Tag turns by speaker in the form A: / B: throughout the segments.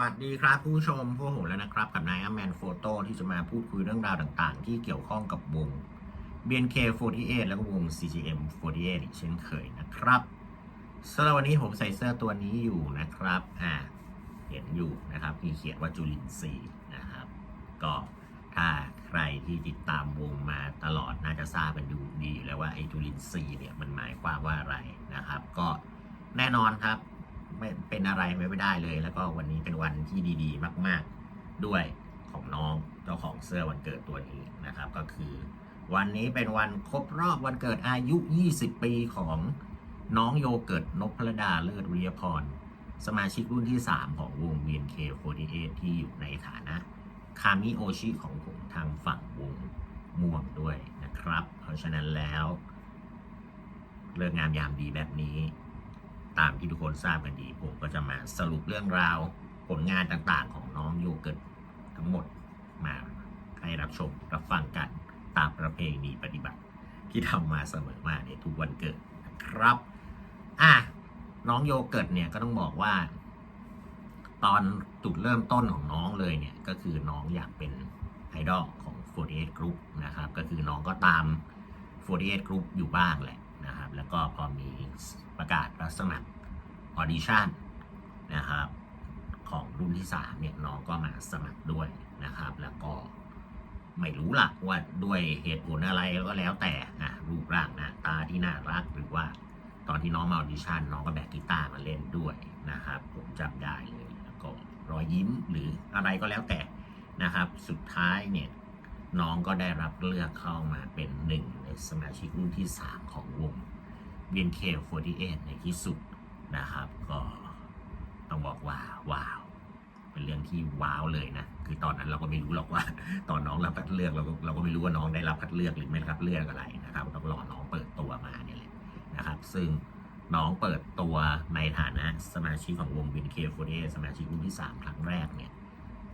A: วัสดีครับผู้ชมพวกผมแล้วนะครับ กับนายแมนโฟโต้ที่จะมาพูดคุยเรื่องราวต่างๆ ที่เกี่ยวข้องกับวง BNK48 แล้วก็วง CGM48 อีกเช่นเคยนะครับสำหรับวันนี้ผมใส่เสื้อตัวนี้อยู่นะครับ อ่า เห็นอยู่นะครับ มีเขียนว่าจุลินทรีย์นะครับ ก็ถ้าใครที่ติดตามวงมาตลอดน่าจะทราบกันอยู่ดีอยู่แล้วว่าไอ้จุลินทรีย์เนี่ยมันหมายความว่าอะไรนะครับ ก็แน่นอนครับ ไม่เป็นอะไรไม่ได้เลย แล้วก็วันนี้เป็นวันที่ดีๆ มาก ๆด้วยของน้องเจ้าของเสื้อวันเกิดตัวนี้นะครับ ก็คือวันนี้เป็นวันครบรอบวันเกิดอายุ 20 ปีของน้องโยเกิร์ตนพพลดาเลิศวิริยพร สมาชิกรุ่นที่ 3 ของวง BNK48 ที่อยู่ในฐานะ คามิโอชิของผมทางฝั่งวงม่วงด้วยนะครับ เพราะฉะนั้นแล้ว เลิกงามยามดีแบบนี้ ตามที่ทุกคนทราบกันดี ผมก็จะมาสรุปเรื่องราวผลงานต่างๆ ของน้องโยเกิร์ตทั้งหมดมาให้รับชมรับฟังกันตามประเพณีปฏิบัติ ที่ทำมาเสมอมาในทุกวันเกิดนะครับอะน้องโยเกิร์ตเนี่ยก็ต้องบอกว่า ตอนจุดเริ่มต้นของน้องเลยเนี่ยก็คือน้องอยากเป็นไอดอลของ 48 Group นะครับ ก็คือน้องก็ตาม 48 Group อยู่บ้างแหละ แล้วก็พอมีประกาศรับสมัครออดิชั่นนะครับ ของรุ่นที่3เนี่ยน้องก็มาสมัครด้วยนะครับ แล้วก็ไม่รู้ล่ะว่าด้วยเหตุผลอะไรก็แล้วแต่นะรูปร่างหน้าตาที่น่ารักหรือว่าตอนที่น้องมาออดิชั่นน้องก็แบกกีตาร์มาเล่นด้วยนะครับ ผมจำได้เลยแล้วก็รอยยิ้มหรืออะไรก็แล้วแต่นะครับ สุดท้ายเนี่ยน้องก็ได้รับเลือกเข้ามาเป็นหนึ่งในสมาชิกรุ่นที่ 3 ของวง BNK48 ในที่สุดนะครับ ก็ต้องบอกว่าว้าว เป็นเรื่องที่ว้าวเลยนะ คือตอนนั้นเราก็ไม่รู้หรอกว่า ตอนน้องรับคัดเลือกเราก็เราก็ไม่รู้ว่าน้องได้รับคัดเลือกหรือไม่รับคัดเลือกอะไรนะครับต้องรอน้องเปิดตัวมาเนี่ยแหละนะครับ ซึ่งน้องเปิดตัวในฐานะสมาชิกของวง BNK48 สมาชิกรุ่นที่ 3 ครั้งแรกเนี่ย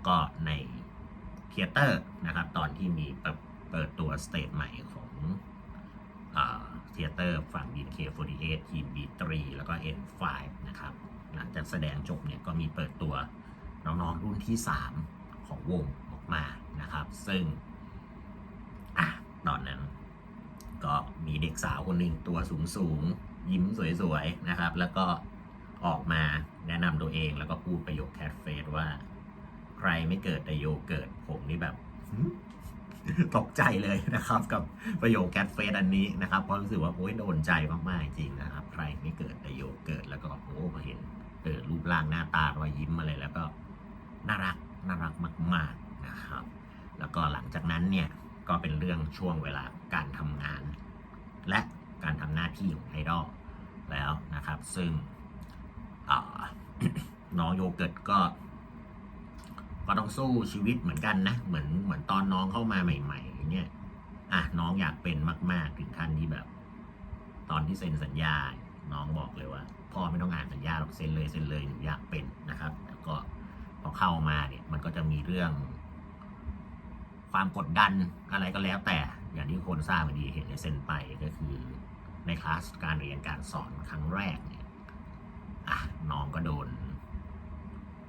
A: ก็ในเทเตอร์นะครับ ตอนที่มีเปิดเปิดตัวสเตจใหม่ของ เทเตอร์ฝั่ง BK48 ทีม B3 แล้วก็ N5 นะครับ หลังจากแสดงจบเนี่ยก็มีเปิดตัวน้องๆรุ่นที่ 3 ของวงออกมานะครับ ซึ่งอะตอนนั้น ก็มีเด็กสาวคนหนึ่งตัวสูงสูงๆยิ้มสวยๆ นะครับ แล้วก็ออกมาแนะนำตัวเองแล้วก็พูดประโยคแคทเฟสว่า ใครไม่เกิดแต่โยเกิดผมนี่แบบ ตกใจเลยนะครับ กับประโยคแคทเฟสอันนี้นะครับเพราะรู้สึกว่าโอ้ยโดนใจมากๆจริงนะครับ ใครไม่เกิดแต่โยเกิดแล้วก็โอ้พอเห็นเออรูปร่างหน้าตารอยยิ้มอะไรแล้วก็น่ารักน่ารักมาก ๆนะครับ แล้วก็หลังจากนั้นเนี่ยก็เป็นเรื่องช่วงเวลาการทำงาน และการทำหน้าที่ของไอดอลแล้วนะครับ ซึ่งน้องโยเกิร์ตก็ ก็ต้องสู้ชีวิตเหมือนกันนะ เหมือนเหมือนตอนน้องเข้ามาใหม่ ๆ เนี่ย อะน้องอยากเป็นมาก ๆ ถึงขั้นที่แบบ ตอนที่เซ็นสัญญา น้องบอกเลยว่าพ่อไม่ต้องอ่านสัญญาหรอกเซ็นเลยเซ็นเลยหนูอยากเป็นนะครับ แล้วก็พอเข้ามาเนี่ย มันก็จะมีเรื่อง ความกดดันอะไรก็แล้วแต่ อย่างที่คนทราบดีเห็นในเซ็นไปก็คือ ในคลาสการเรียนการสอนครั้งแรกเนี่ยอะน้องก็โดน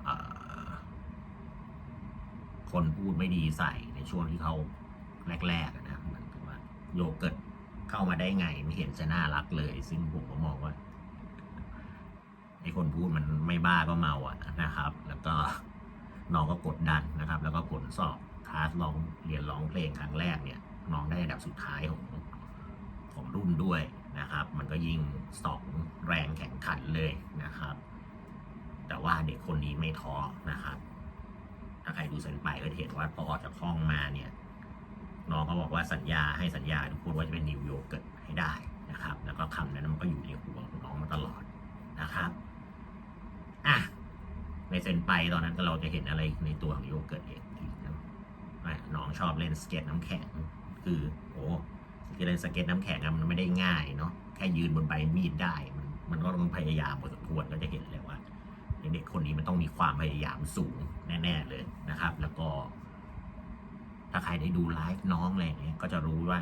A: เอ่อ คนพูดไม่ดีใส่ในช่วงที่เขาแรกๆนะเหมือนกับว่าโยเกิร์ตเข้ามาได้ไงไม่เห็นจะน่ารักเลย ซึ่งผมก็มองว่าไอ้คนพูดมันไม่บ้าก็เมาอะนะครับ แล้วก็น้องก็กดดันนะครับ แล้วก็ผลสอบคลาสร้องเรียนร้องเพลงครั้งแรกเนี่ยน้องได้อันดับสุดท้ายของของรุ่นด้วยนะครับ มันก็ยิ่งสองแรงแข่งขันเลยนะครับ แต่ว่าเด็กคนนี้ไม่ท้อนะครับ ถ้าใครดูเซนไปก็จะเห็นว่าพอออกจากห้องมาเนี่ยน้องก็บอกว่าสัญญาให้สัญญาทุกคนว่าจะเป็นนิวโยเกิร์ตให้ได้นะครับ แล้วก็คำนั้นมันก็อยู่ในหัวของน้องมาตลอดนะครับอะในเซนไปตอนนั้นก็เราจะเห็นอะไรในตัวของโยเกิร์ตเองอีกนะน้องชอบเล่นสเก็ตน้ำแข็ง คือโอ้เล่นสเก็ตน้ำแข็งอะมันไม่ได้ง่ายเนาะแค่ยืนบนใบมีดได้ มันมันก็ต้องพยายามพอสมควรก็จะเห็นเลยว่า เด็กคนนี้มันต้องมีความพยายามสูงแน่ ๆ เลยนะครับ แล้วก็ ถ้าใครได้ดูไลฟ์น้องอะไรเงี้ยก็จะรู้ว่า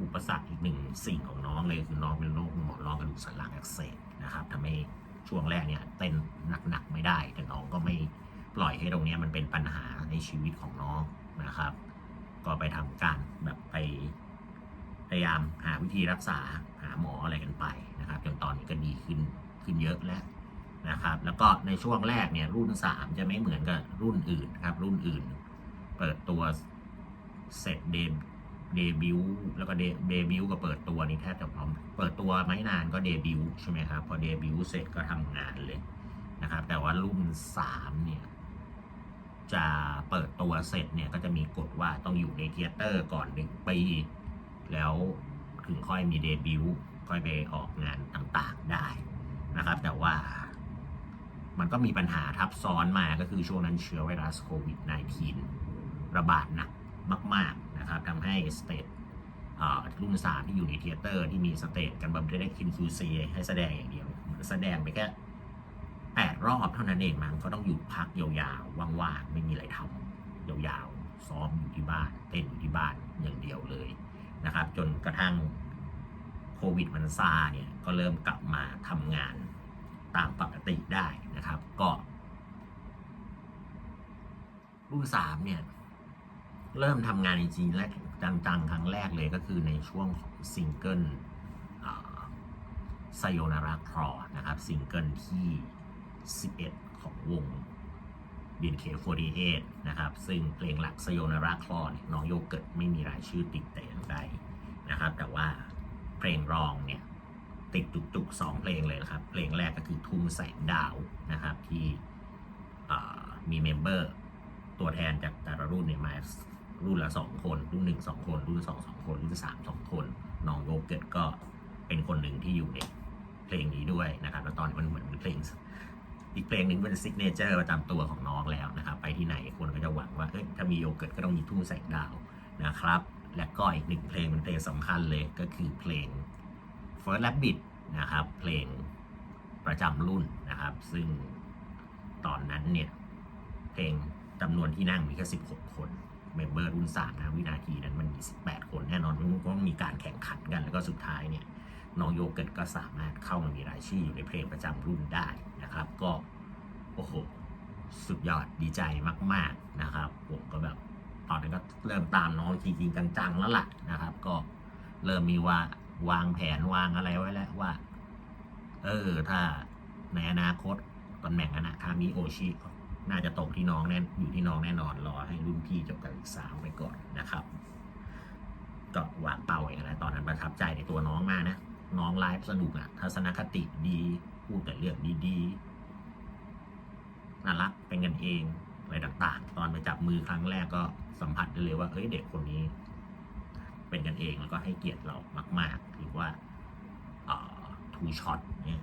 A: อุปสรรคอีกหนึ่งสิ่งของน้องเลยคือน้องเป็นโรคหมอนรองกระดูกสันหลังอักเสบนะครับทำให้ช่วงแรกเนี่ยเต้นหนักๆไม่ได้ แต่น้องก็ไม่ปล่อยให้ตรงนี้มันเป็นปัญหาในชีวิตของน้องนะครับ ก็ไปทำการแบบไปพยายามหาวิธีรักษาหาหมออะไรกันไปนะครับจนตอนนี้ก็ดีขึ้นขึ้นเยอะแล้ว นะครับ แล้วก็ในช่วงแรกเนี่ยรุ่น 3 จะไม่เหมือนกับรุ่นอื่นครับ รุ่นอื่น เปิดตัวเสร็จเดบเดบิวต์แล้วก็เดบิวต์กับเปิดตัวนี่แทบจะพร้อม เปิดตัวไม่นานก็เดบิวต์ใช่ไหมครับ พอเดบิวต์เสร็จก็ทำงานเลยนะครับ แต่ว่ารุ่น 3 เนี่ย จะเปิดตัวเสร็จเนี่ยก็จะมีกฎว่าต้องอยู่ในเทยเตอร์ก่อนหนึ่งปี แล้วถึงค่อยมีเดบิวต์ค่อยไปออกงานต่างๆได้นะครับ แต่ว่า มันก็มีปัญหาทับซ้อนมาก็คือช่วงนั้นเชื้อไวรัสโควิด -19 ระบาดหนักมาก ๆ นะครับทำให้สเตทรุ่นสามที่อยู่ในเทยเตอร์ที่มีสเตทกันแบบได้คินคิวซีให้แสดงอย่างเดียว แสดงไปแค่แปดรอบเท่านั้นเองมันก็ต้องหยุดพักยาวๆ ว่างๆ ไม่มีอะไรทำยาวๆ ซ้อมอยู่ที่บ้าน เต้นอยู่ที่บ้านอย่างเดียวเลยนะครับ จนกระทั่งโควิดมันซาเนี่ย ก็เริ่มกลับมาทำงาน ตามปกติได้นะครับ ก็รุ่นสามเนี่ย เริ่มทำงานจริงๆและจังๆ ครั้งแรกเลยก็คือในช่วงของซิงเกิลไซโยนาราครอนะครับซิงเกิลที่ 11 ของวง BNK48 นะครับ ซึ่งเพลงหลักสโยนาราคลอเนี่ยน้องโยเกิร์ตไม่มีรายชื่อติดแต่อย่างใดนะครับ แต่ว่าเพลงรองเนี่ย ติดจุกๆสองเพลงเลยนะครับ เพลงแรกก็คือทุ่งแสงดาวนะครับ ที่มีเมมเบอร์ตัวแทนจากแต่ละรุ่นเนี่ยมารุ่นละสองคน รุ่นหนึ่งสองคน รุ่นสองสองคน รุ่นสามสองคนน้องโยเกิร์ตก็เป็นคนหนึ่งที่อยู่ในเพลงนี้ด้วยนะครับแล้วตอนนี้มันเหมือนเป็นเพลงอีกเพลงหนึ่งเป็นซิกเนเจอร์ประจำตัวของน้องแล้วนะครับ ไปที่ไหนคนก็จะหวังว่าเอ้ยถ้ามีโยเกิร์ตก็ต้องมีทุ่งแสงดาวนะครับ และก็อีกหนึ่งเพลงเป็นเพลงสำคัญเลยก็คือเพลง First Rabbit นะครับ เพลงประจำรุ่นนะครับ ซึ่งตอนนั้นเนี่ย เพลงจำนวนที่นั่งมีแค่16 คนเมมเบอร์รุ่นสามนะวินาทีนั้นมันมี18 คนแน่นอนมันก็ต้องมีการแข่งขันกัน แล้วก็สุดท้ายเนี่ยน้องโยเกิร์ตก็สามารถเข้ามามีรายชื่ออยู่ในเพลงประจำรุ่นได้นะครับ ก็โอ้โหสุดยอดดีใจมาก ๆนะครับผมก็แบบตอนนี้นก็เริ่มตามน้องจริงๆจังๆแล้วล่ะนะครับ ก็เริ่มมีว่า วางแผนวางอะไรไว้แล้วว่า เออ ถ้าในอนาคตตำแหน่งอนาคามิโอชิน่าจะตกที่น้องแน่อยู่ที่น้องแน่นอนรอให้รุ่นพี่จบการศึกษาไปก่อนนะครับก็วางเป้าไว้แล้วตอนนั้นประทับใจในตัวน้องมากนะน้องไลฟ์สนุกอะทัศนคติดีพูดแต่เรื่องดีๆน่ารักเป็นกันเองอะไรต่างๆ ตอนไปจับมือครั้งแรกก็สัมผัสได้เลยว่าเฮ้ยเด็กคนนี้ เป็นกันเองแล้วก็ให้เกียรติเรามาก ๆ หรือว่าทูช็อตเนี่ย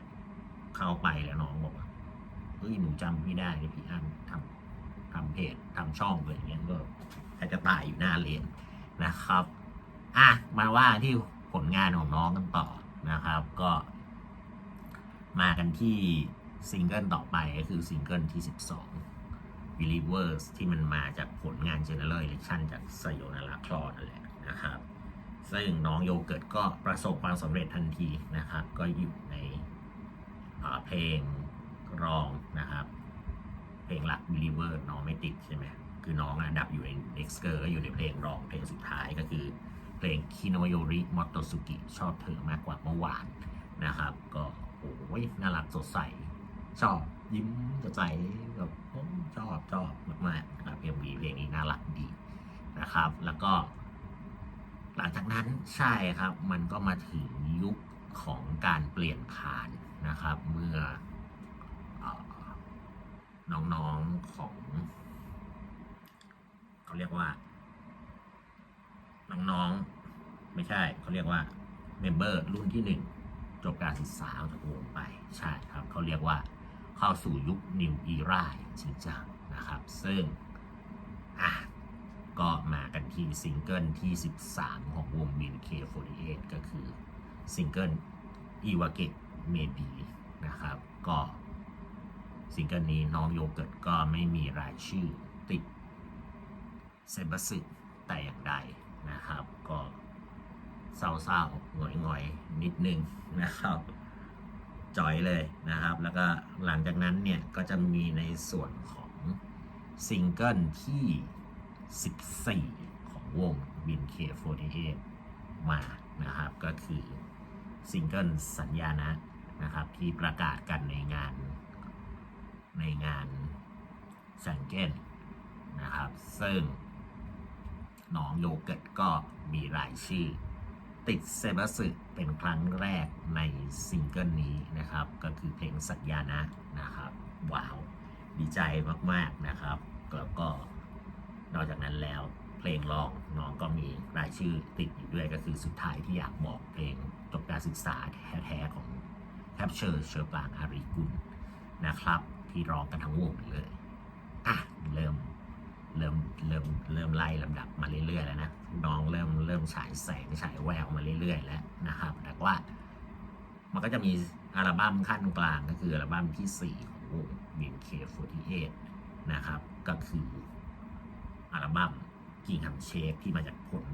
A: เข้าไปแล้วน้องบอกว่าเฮ้ยหนูจำพี่ได้เลยพี่อันทำทำเพจทำช่องเลยอย่างเงี้ยก็แทบจะตายอยู่หน้าเลนนะครับอะมาว่าที่ผลงานของน้องกันต่อนะครับ ก็ มากันที่ซิงเกิลต่อไปก็คือซิงเกิลที่ 12 Believers ที่มันมาจากผลงาน General Election จากไซโยนาราคลอนั่นแหละนะครับ ซึ่งน้องโยเกิร์ตก็ประสบความสำเร็จทันทีนะครับ ก็อยู่ในเพลงรองนะครับ เพลงหลัก Believer น้องไม่ติดใช่ไหมคือน้องอันดับอยู่ใน Next Girl ก็อยู่ในเพลงรองเพลงสุดท้ายก็คือ เพลงคิโนโยริมอตโตสุกิชอบเธอมากกว่าเมื่อวานนะครับ ก็โอ้ยน่ารักสดใส ชอบยิ้มสดใสแบบชอบชอบมากๆนะครับเอ็มวีเพลงนี้น่ารักดีนะครับ แล้วก็ หลังจากนั้นใช่ครับ มันก็มาถึงยุคของการเปลี่ยนผ่านนะครับ เมื่อน้องๆของเขาเรียกว่า น้องๆไม่ใช่เขาเรียกว่าเมมเบอร์รุ่นที่หนึ่งจบการศึกษาออกจากวงไปใช่ครับเขาเรียกว่าเข้าสู่ยุคนิวอีราจริงจังนะครับ ซึ่งอะ ก็มากันที่ซิงเกิลที่ 13 ของวง BNK48 ก็คือซิงเกิล Iwake Maybe นะครับ ก็ซิงเกิลนี้น้องโยเกิร์ตก็ไม่มีรายชื่อติดเซบัสึแต่อย่างใดนะครับ ก็เศร้าๆหงอยๆ นิดนึงนะครับจอยเลยนะครับ แล้วก็หลังจากนั้นเนี่ย ก็จะมีในส่วนของซิงเกิลที่ 14 ของวง BNK48 มานะครับ ก็คือซิงเกิลสัญญานะนะครับ ที่ประกาศกันในงานในงานแซงเก้นนะครับ ซึ่งน้องโยเกิร์ตก็มีรายชื่อ ติดเซบัสึเป็นครั้งแรกในซิงเกิลนี้นะครับ ก็คือเพลงสัญญานะนะครับ ว้าว ดีใจมาก ๆ นะครับ แล้วก็ นอกจากนั้นแล้วเพลงร้องน้องก็มีรายชื่อติดอยู่ด้วยก็คือสุดท้ายที่อยากบอกเพลงจบการศึกษาแท้ๆของแคปเชอร์เชอร์ปางอารีกุลนะครับ ที่ร้องกันทั้งวงเลยอะเริ่มเริ่มเริ่มเริ่มไล่ลำดับมาเรื่อยๆแล้วนะน้องเริ่มเริ่มฉายแสงฉายแววมาเรื่อยๆแล้วนะครับแต่ว่า มันก็จะมีอัลบั้มขั้นกลางก็คืออัลบั้มที่ 4 ของวง BNK48 นะครับ ก็คือ อัลบั้มกิ่งหำเชคที่มาจากผล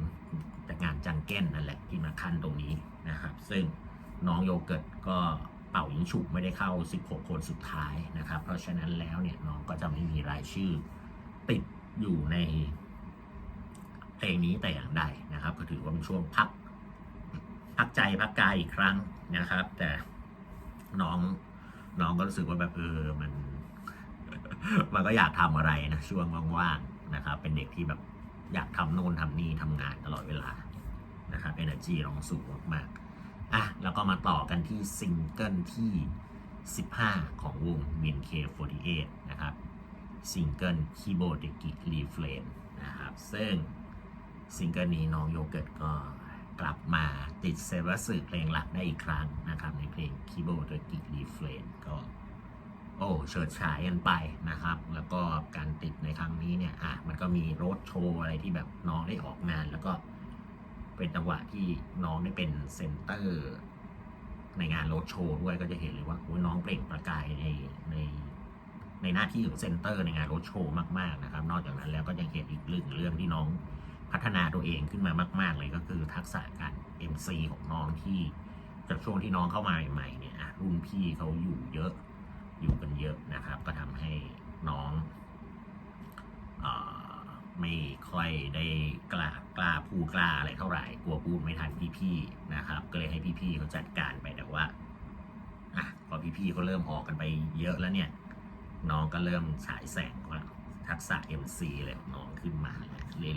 A: จากงานจังเก้นนั่นแหละที่มาขั้นตรงนี้นะครับ ซึ่งน้องโยเกิร์ตก็เป่ายิงฉุกไม่ได้เข้า 16 คนสุดท้ายนะครับ เพราะฉะนั้นแล้วเนี่ยน้องก็จะไม่มีรายชื่อติดอยู่ในเพลงนี้แต่อย่างใดนะครับ ก็ถือว่าเป็นช่วงพัก พักใจพักกายอีกครั้งนะครับ แต่น้องน้องก็รู้สึกว่าแบบเออมัน มันก็อยากทำอะไรนะช่วงว่างๆ นะครับ เป็นเด็กที่แบบอยากทำโน่นทำนี่ทำงานตลอดเวลานะครับ energy น้องสูงมากๆอะแล้วก็มาต่อกันที่ซิงเกิลที่ 15 ของวง BNK48 นะครับซิงเกิลคีโบเดกิรีเฟลนนะครับ ซึ่งซิงเกิลนี้น้องโยเกิร์ตก็กลับมาติดเซเวอร์สึเพลงหลักได้อีกครั้งนะครับ ในเพลงคีโบเดกิรีเฟลนก็ โอ้เฉิดฉายกันไปนะครับ แล้วก็การติดในครั้งนี้เนี่ยอะมันก็มีโรดโชว์อะไรที่แบบน้องได้ออกงาน แล้วก็เป็นจังหวะที่น้องได้เป็นเซนเตอร์ในงานโรดโชว์ด้วยก็จะเห็นเลยว่าโอ้น้องเปล่งประกายในในในหน้าที่ของเซนเตอร์ในงานรถโชว์มากๆนะครับ นอกจากนั้นแล้วก็ยังเห็นอีกเรื่องเรื่องที่น้องพัฒนาตัวเองขึ้นมามาก ๆ เลยก็คือทักษะการ MC ของน้องที่จากช่วงที่น้องเข้ามาใหม่ๆเนี่ยรุ่นพี่เขาอยู่เยอะ อยู่กันเยอะนะครับ ก็ทำให้น้องอไม่ค่อยได้กล้ากล้าพูดกล้าอะไรเท่าไหร่กลัวพูดไม่ทันพี่ๆนะครับ ก็เลยให้พี่ๆเขาจัดการไปแต่ว่าอะพอพี่ๆเขาเริ่มออกกันไปเยอะแล้วเนี่ย น้องก็เริ่มฉายแสงว่าทักษะ MC เลยของน้องขึ้นมา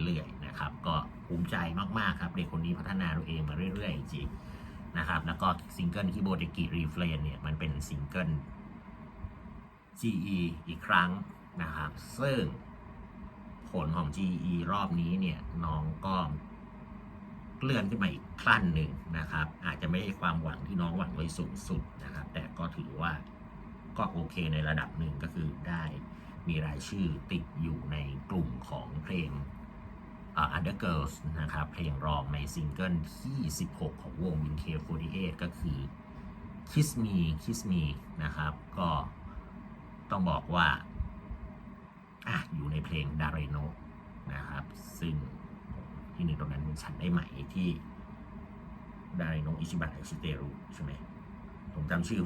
A: เรื่อยๆนะครับ ก็ภูมิใจมากๆครับเด็กคนนี้พัฒนาตัวเองมาเรื่อยๆจริงนะครับ แล้วก็ซิงเกิลคีโบเดกิรีเฟลนเนี่ยมันเป็นซิงเกิล GE อีกครั้งนะครับ ซึ่งผลของ GE รอบนี้เนี่ยน้องก็เลื่อนขึ้นมาอีกขั้นหนึ่งนะครับ อาจจะไม่ได้ความหวังที่น้องหวังไว้สูงสุดนะครับ แต่ก็ถือว่าก็โอเคในระดับหนึ่งก็คือได้มีรายชื่อติดอยู่ในกลุ่มของเพลงอ่า Other Girls นะครับ เพลงรองในซิงเกิลที่ 16 ของวง WinK48 ก็คือ Kiss Me Kiss Me นะครับ ก็ ต้องบอกว่าอะอยู่ในเพลง d a r e n o นะครับ ซึ่งที่หนึ่งตรงนั้นฉันได้ไหม่ที่ d a r e n o อิชิบะอิชิเตรุใช่ไหมผมจำชื่อ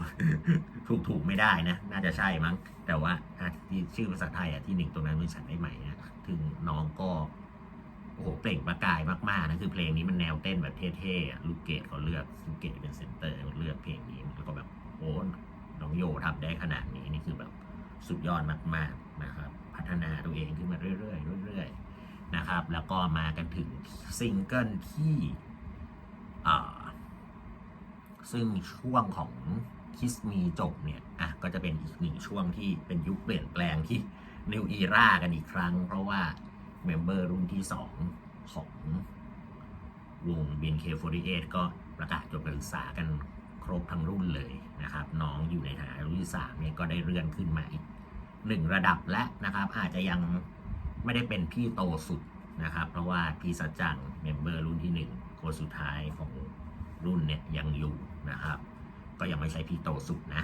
A: ถูกถูกไม่ได้นะ น่าจะใช่มั้ง แต่ว่าอะที่ชื่อภาษาไทยอะที่หนึ่งตรงนั้นเป็นฉันได้ไหม่นะถึงน้องก็โอ้โหเปล่งประกายมากๆนะคือเพลงนี้มันแนวเต้นแบบเท่ๆอะลูกเกดเขาเลือกลูกเกดเป็นเซนเตอร์เลือกเพลงนี้แล้วก็แบบโอ้น้องโยทำได้ขนาดนี้นี่คือแบบ สุดยอดมากๆนะครับ พัฒนาตัวเองขึ้นมาเรื่อยๆเรื่อยๆนะครับ แล้วก็มากันถึงซิงเกิลที่ซึ่งช่วงของคิสมีจบเนี่ยอะก็จะเป็นอีกหนึ่งช่วงที่เป็นยุคเปลี่ยนแปลงที่นิวอีรากันอีกครั้ง เพราะว่าเมมเบอร์รุ่นที่ 2 ของวง BNK48 ก็ประกาศจบการศึกษากันครบทั้งรุ่นเลย นะครับ น้องอยู่ในฐานะรุ่นที่3เนี่ยก็ได้เลื่อนขึ้นมาอีกหนึ่งระดับและนะครับ อาจจะยังไม่ได้เป็นพี่โตสุดนะครับ เพราะว่าพี่สัจจังเมมเบอร์รุ่นที่1คนสุดท้ายของรุ่นเนี่ยยังอยู่นะครับ ก็ยังไม่ใช่พี่โตสุดนะ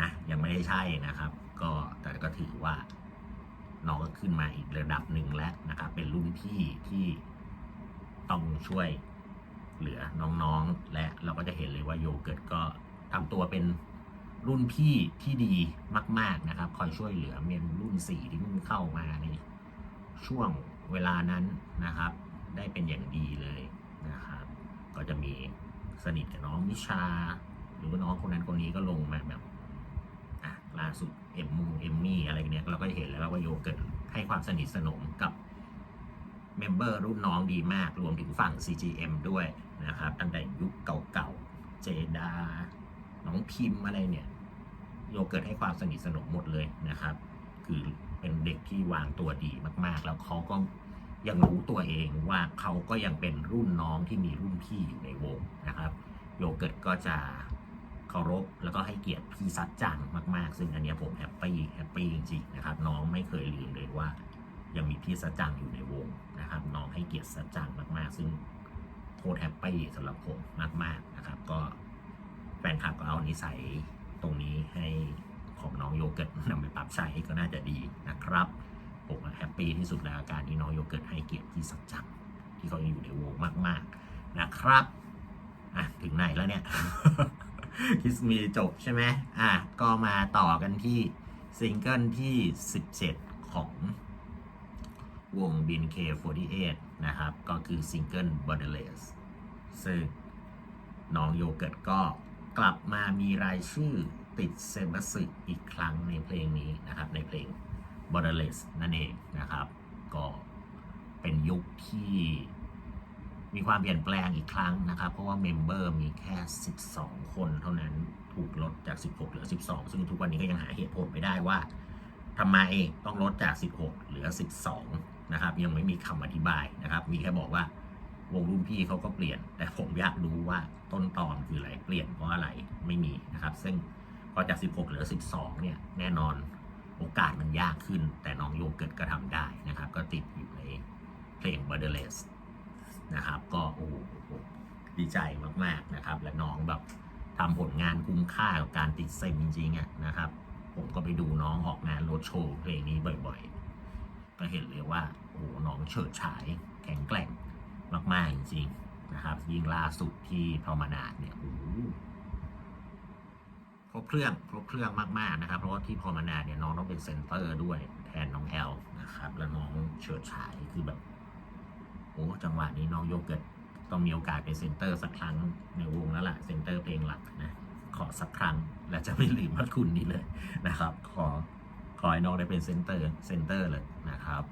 A: นะยังไม่ได้ใช่นะครับ ก็แต่ก็ถือว่าน้องก็ขึ้นมาอีกระดับหนึ่งแล้วนะครับ เป็นรุ่นพี่ที่ต้องช่วยเหลือน้องๆ และเราก็จะเห็นเลยว่าโยเกิร์ตก็ ทำตัวเป็นรุ่นพี่ที่ดีมาก ๆนะครับ คอยช่วยเหลือเมนรุ่นสี่ที่เพิ่งเข้ามาในช่วงเวลานั้นนะครับ ได้เป็นอย่างดีเลยนะครับ ก็จะมีสนิทกับน้องมิชา หรือว่าน้องคนนั้นคนนี้ก็ลงมาแบบอะล่าสุดเอ็มมูเอมมี่อะไรเนี้ยเราก็จะเห็นแล้วว่าโยเกิร์ตให้ความสนิทสนมกับเมมเบอร์รุ่นน้องดีมากรวมถึงฝั่ง CGM ด้วยนะครับ ตั้งแต่ยุคเก่าๆเจดา น้องพิมพ์อะไรเนี่ยโยเกิร์ตให้ความสนิทสนมหมดเลยนะครับ คือเป็นเด็กที่วางตัวดีมาก ๆ แล้วเขาก็ยังรู้ตัวเองว่าเขาก็ยังเป็นรุ่นน้องที่มีรุ่นพี่อยู่ในวงนะครับ โยเกิร์ตก็จะเคารพแล้วก็ให้เกียรติพี่ซัดจังมากๆ ซึ่งอันนี้ผมแฮปปี้แฮปปี้จริงๆนะครับ น้องไม่เคยลืมเลยว่า ยังมีพี่ซัดจังอยู่ในวงนะครับ น้องให้เกียรติซัดจังมากๆ ซึ่งโคตรแฮปปี้สำหรับผมมากๆนะครับ ก็ แฟนคลับก็เอานิสัยตรงนี้ให้ของน้องโยเกิร์ตนำไปปรับใช้ก็น่าจะดีนะครับ ผมแฮปปี้ที่สุดแล้วกับการที่น้องโยเกิร์ตให้เกียรติพี่สัจจังที่เขายังอยู่ในวงมากๆนะครับอะถึงไหนแล้วเนี่ยคิสมีจบใช่ไหมอะก็มาต่อกันที่ซิงเกิลที่ 17 ของวง BNK48 นะครับ ก็คือซิงเกิล Borderless ซึ่งน้องโยเกิร์ตก็ กลับมามีรายชื่อติดเซบัสึอีกครั้งในเพลงนี้นะครับ ในเพลง Borderless นั่นเองนะครับ ก็เป็นยุคที่มีความเปลี่ยนแปลงอีกครั้งนะครับ เพราะว่าเมมเบอร์มีแค่ 12 คนเท่านั้นถูกลดจาก 16 เหลือ 12 ซึ่งทุกวันนี้ก็ยังหาเหตุผลไม่ได้ว่าทำไมต้องลดจาก 16 เหลือ 12 นะครับ ยังไม่มีคำอธิบายนะครับ มีแค่บอกว่า วงรุ่นพี่เขาก็เปลี่ยน แต่ผมอยากรู้ว่าต้นตอนคืออะไรเปลี่ยนเพราะอะไรไม่มีนะครับ ซึ่งพอจาก 16 เหลือ 12 เนี่ยแน่นอนโอกาสมันยากขึ้น แต่น้องโยเกิร์ตก็ทำได้นะครับ ก็ติดอยู่ในเพลง Borderless นะครับ ก็โอ้โหดีใจมากๆนะครับ และน้องแบบทำผลงานคุ้มค่ากับการติดเซมจริงๆอะนะครับ ผมก็ไปดูน้องออกงานโรดโชว์เพลงนี้บ่อยๆ ก็เห็นเลยว่าโอ้โหน้องเฉิดฉายแข็งแกร่ง มาก ๆ จริง ๆ นะครับ ยิ่งล่าสุดที่พรมานาดเนี่ยโอ้โหครบเครื่องครบเครื่องมาก ๆ นะครับ เพราะว่าที่พอมานาเนี่ยน้องต้องเป็นเซนเตอร์ด้วยแทนน้องแอลนะครับ แล้วน้องเฉิดฉายคือแบบโอ้จังหวะนี้น้องโยเกิร์ตต้องมีโอกาสเป็นเซนเตอร์สักครั้งในวงแล้วล่ะเซนเตอร์เพลงหลักนะขอสักครั้งและจะไม่ลืมพระคุณนี้เลยนะครับ ขอขอให้น้องได้เป็นเซนเตอร์เซนเตอร์เลยนะครับ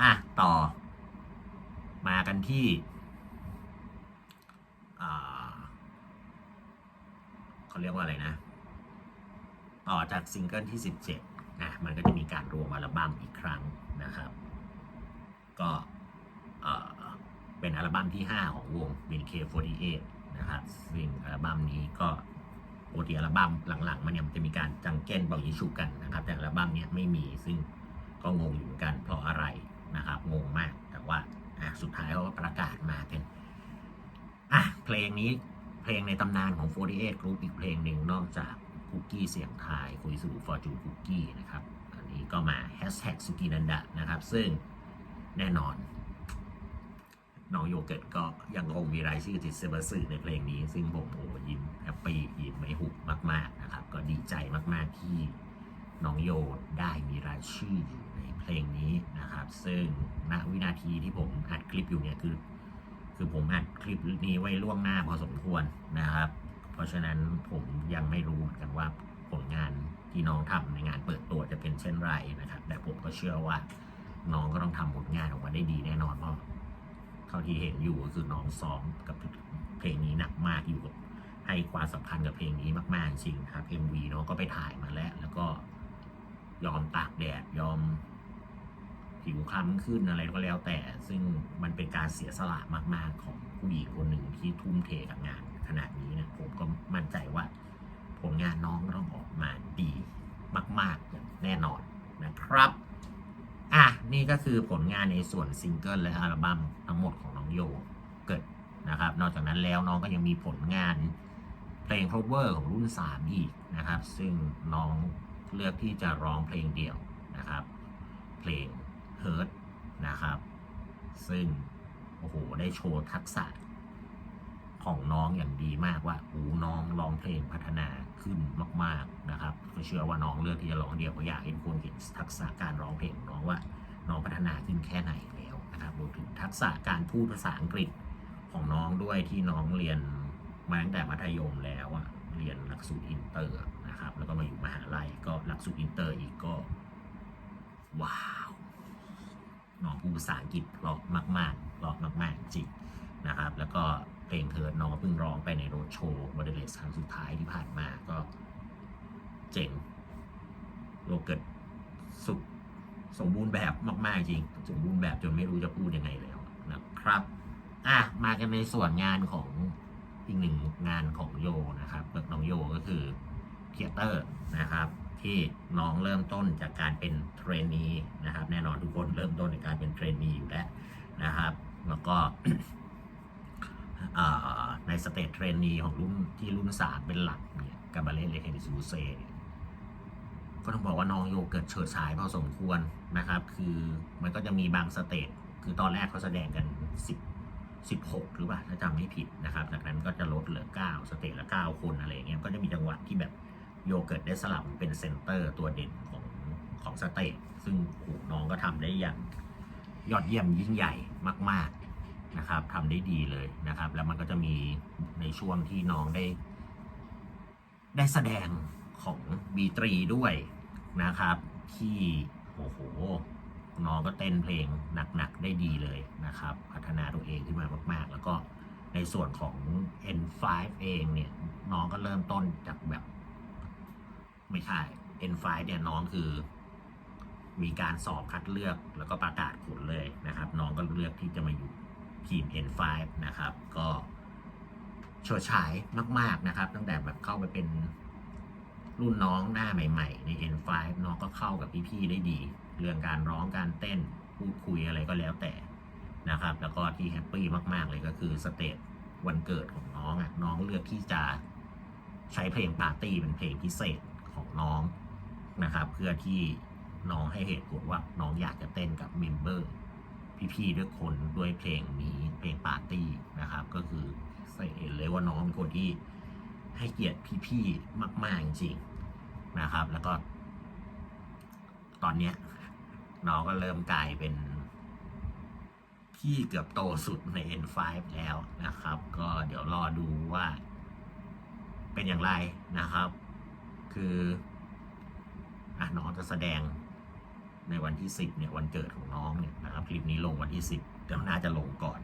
A: อะ ต่อ มากันที่เขาเรียกว่าอะไรนะ ต่อจากซิงเกิลที่ 17นะมันก็จะมีการรวมอัลบั้มอีกครั้งนะครับ ก็เป็นอัลบั้มที่ 5 ของวง BNK48 นะครับซึ่งอัลบั้มนี้ก็ปกติอัลบั้มหลังๆมันเนี่ยมันจะมีการจังเก้นเบายิงฉุกกันนะครับ แต่อัลบั้มนี้ไม่มีซึ่งก็งงอยู่เหมือนกันเพราะอะไรนะครับ งงมากแต่ว่า อะสุดท้ายเขาก็ประกาศมาเป็นอะเพลงนี้เพลงในตำนานของ 48 Group อีกเพลงหนึ่งนอกจากคุกกี้เสียงทายคุยสู่ Fortune Cookie นะครับ อันนี้ก็มา Hashtag สุกินันดะนะครับ ซึ่งแน่นอนน้องโยเกิร์ตก็ยังคงมีรายชื่อติดเซเบอร์สื่อในเพลงนี้ ซึ่งผมโอ้ยิ้มแฮปปี้ยิ้มไม่หุบมาก ๆ นะครับ ก็ดีใจมาก ๆ ที่ น้องโยได้มีรายชื่ออยู่ในเพลงนี้นะครับ ซึ่งณวินาทีที่ผมอัดคลิปอยู่เนี่ยคือ คือผมอัดคลิปนี้ไว้ล่วงหน้าพอสมควรนะครับ เพราะฉะนั้นผมยังไม่รู้เหมือนกันว่าผลงานที่น้องทำในงานเปิดตัวจะเป็นเช่นไรนะครับ แต่ผมก็เชื่อว่า น้องก็ต้องทำผลงานออกมาได้ดีแน่นอนเพราะเท่าที่เห็นอยู่ก็คือน้องซ้อมกับเพลงนี้หนักมากอยู่กับให้ความสำคัญกับเพลงนี้มาก ๆ จริงครับ MV เน้องก็ไปถ่ายมาแล้ว แล้วก็ ยอมตากแดดยอมผิวคล้ำขึ้นอะไรก็แล้วแต่ ซึ่งมันเป็นการเสียสละมาก ๆ ของผู้หญิงคนหนึ่งที่ทุ่มเทกับงานขนาดนี้นะผมก็มั่นใจว่า ผลงานน้องต้องออกมาดีมาก ๆ อย่างแน่นอนนะครับ อะ นี่ก็คือผลงานในส่วนซิงเกิลและอัลบั้มทั้งหมดของน้องโยเกิดนะครับ นอกจากนั้นแล้วน้องก็ยังมีผลงานเพลง cover ของรุ่น 3 อีกนะครับ ซึ่งน้อง เลือกที่จะร้องเพลงเดี่ยวนะครับ เพลง Hurt นะครับ ซึ่งโอ้โหได้โชว์ทักษะของน้องอย่างดีมากว่าอูน้องร้องเพลงพัฒนาขึ้นมาก ๆนะครับก็เชื่อว่าน้องเลือกที่จะร้องเดี่ยวก็อยากเห็นคนเห็นทักษะการร้องเพลงน้องว่าน้องพัฒนาขึ้นแค่ไหนแล้วนะครับรวมถึงทักษะการพูดภาษาอังกฤษของน้องด้วยที่น้องเรียนมาตั้งแต่มัธยมแล้วอะเรียนหลักสูตรอินเตอร์ แล้วก็มาอยู่มหาลัยก็หลักสูตรอินเตอร์อีกก็ ว้าวน้องพูดภาษาอังกฤษเพราะมากๆเพราะมาก ๆ จริงนะครับ แล้วก็เพลงเทิร์ดน้องเพิ่งร้องไปในโรดโชว์มเดลเลสครั้งสุดท้ายที่ผ่านมาก็เจ๋งโลเกิดสุดสมบูรณ์แบบมาก ๆ จริง สมบูรณ์แบบจนไม่รู้จะพูดยังไงแล้วนะครับ อะ มากันในส่วนงานของอีกหนึ่งงานของโยนะครับเบิกน้องโยก็คือ เทเตอร์นะครับ ที่น้องเริ่มต้นจากการเป็นเทรนนีนะครับ แน่นอนทุกคนเริ่มต้นในการเป็นเทรนนีอยู่แล้วนะครับ แล้วก็ในสเตจเทรนนีของรุ่นที่รุ่นสามเป็นหลักเนี่ยกาบาเล่เลเฮดิซูเซ่ก็ต้องบอกว่าน้องโยเกิดเฉิดฉายพอสมควรนะครับ คือมันก็จะมีบางสเตจคือตอนแรกเขาแสดงกัน 10 16 หรือว่าถ้าจำไม่ผิดนะครับ จากนั้นก็จะลดเหลือ 9 สเตจละ 9 คนอะไรอย่างเงี้ยก็จะมีจังหวะที่แบบ โยเกิร์ตได้สลับเป็นเซนเตอร์ตัวเด่นของของสเตจซึ่งโหน้องก็ทำได้อย่างยอดเยี่ยมยิ่งใหญ่มาก ๆนะครับทำได้ดีเลยนะครับ แล้วมันก็จะมีในช่วงที่น้องได้ ได้แสดงของบีตรีด้วยนะครับ ที่โอ้โหน้องก็เต้นเพลงหนัก ๆ ได้ดีเลยนะครับ พัฒนาตัวเองขึ้นมามาก ๆ แล้วก็ในส่วนของ N5 เองเนี่ย น้องก็เริ่มต้นจากแบบ ไม่ใช่ N5 เนี่ยน้องคือ มีการสอบคัดเลือกแล้วก็ประกาศผลเลยนะครับ น้องก็เลือกที่จะมาอยู่ทีม N5 นะครับ ก็โชดฉายมาก ๆนะครับ ตั้งแต่แบบเข้าไปเป็นรุ่นน้องหน้าใหม่ ๆ ใน N5 น้องก็เข้ากับพี่ๆได้ดี เรื่องการร้องการเต้นพูดคุยอะไรก็แล้วแต่นะครับ แล้วก็ที่แฮปปี้มาก ๆ เลยก็คือสเตจวันเกิดของน้องอะน้องเลือกที่จะใช้เพลงปาร์ตี้เป็นเพลงพิเศษ ของน้องนะครับ เพื่อที่น้องให้เหตุผลว่าน้องอยากจะเต้นกับเมมเบอร์พี่ๆด้วยคนด้วยเพลงนี้เพลงปาร์ตี้นะครับ ก็คือเห็นเลยว่าน้องเป็นคนที่ให้เกียรติพี่ๆมาก ๆ จริงๆนะครับ แล้วก็ ตอนเนี้ยน้องก็เริ่มกลายเป็น พี่เกือบโตสุดใน N5 แล้วนะครับ ก็เดี๋ยวรอดูว่า เป็นอย่างไรนะครับ คืออะน้องจะแสดงในวันที่ 10เนี่ยวันเกิดของน้องเนี่ยนะครับคลิปนี้ลงวันที่ 10เดี๋ยวน่าจะลงก่อน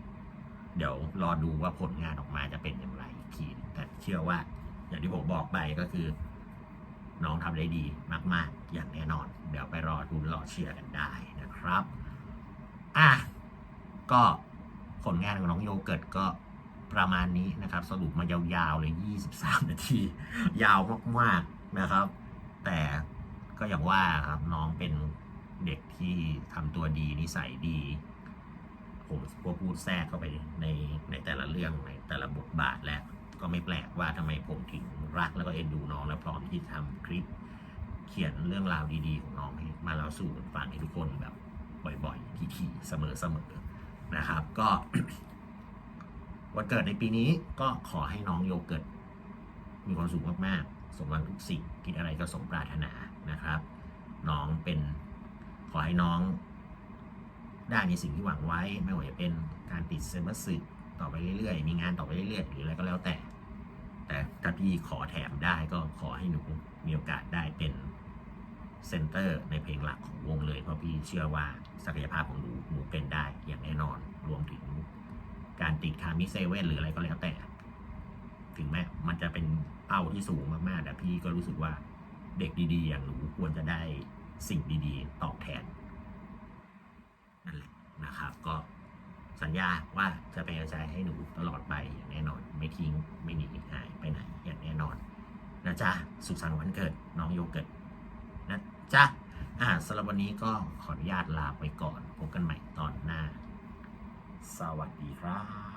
A: เดี๋ยวรอดูว่าผลงานออกมาจะเป็นอย่างไรอีกทีแต่เชื่อว่า อย่างที่ผมบอกไปก็คือ น้องทำได้ดีมาก ๆ อย่างแน่นอน เดี๋ยวไปรอดูรอเชียร์กันได้นะครับอะก็ผลงานของน้องโยเกิร์ตก็ประมาณนี้นะครับ สรุปมายาวๆเลย 23 นาที ยาวมากๆ นะครับ แต่ก็อย่างว่าครับน้องเป็นเด็กที่ทำตัวดีนิสัยดี ผมก็พูดแทรกเข้าไปในในแต่ละเรื่องในแต่ละบทบาทแล้วก็ไม่แปลกว่าทำไมผมถึงรักแล้วก็เอ็นดูน้องและพร้อมที่จะทำคลิป เขียนเรื่องราวดีๆ ของน้องให้มาเล่าสู่กันฟังให้ทุกคนแบบบ่อยๆทีๆเสมอๆนะครับ ก็วันเกิดในปีนี้ก็ขอให้น้องโยเกิร์ตมีความสุขมากๆ สมหวังทุกสิ่งคิดอะไรก็สมปรารถนานะครับ น้องเป็นขอให้น้องได้ในสิ่งที่หวังไว้ ไม่ว่าจะเป็นการติดเซมเบอร์สึต่อไปเรื่อยๆ มีงานต่อไปเรื่อยๆ หรืออะไรก็แล้วแต่ แต่ถ้าพี่ขอแถมได้ก็ขอให้หนูมีโอกาสได้เป็นเซนเตอร์ในเพลงหลักของวงเลย เพราะพี่เชื่อว่าศักยภาพของหนูหนูเป็นได้อย่างแน่นอน รวมถึงการติดคามิเซเว่นหรืออะไรก็แล้วแต่ ถึงแม้มันจะเป็นเป้าที่สูงมากๆแต่พี่ก็รู้สึกว่าเด็กดีๆ อย่างหนูควรจะได้สิ่งดีๆ ตอบแทนนั่นแหละนะครับ ก็สัญญาว่าจะเป็นกำลังใจให้หนูตลอดไปอย่างแน่นอน ไม่ทิ้งไม่หนีหายไปไหนอย่างแน่นอนนะจ๊ะสุขสันต์วันเกิดน้องโยเกิร์ตนะจ๊ะอ่าสำหรับวันนี้ก็ขออนุญาตลาไปก่อนพบกันใหม่ตอนหน้า สวัสดีครับ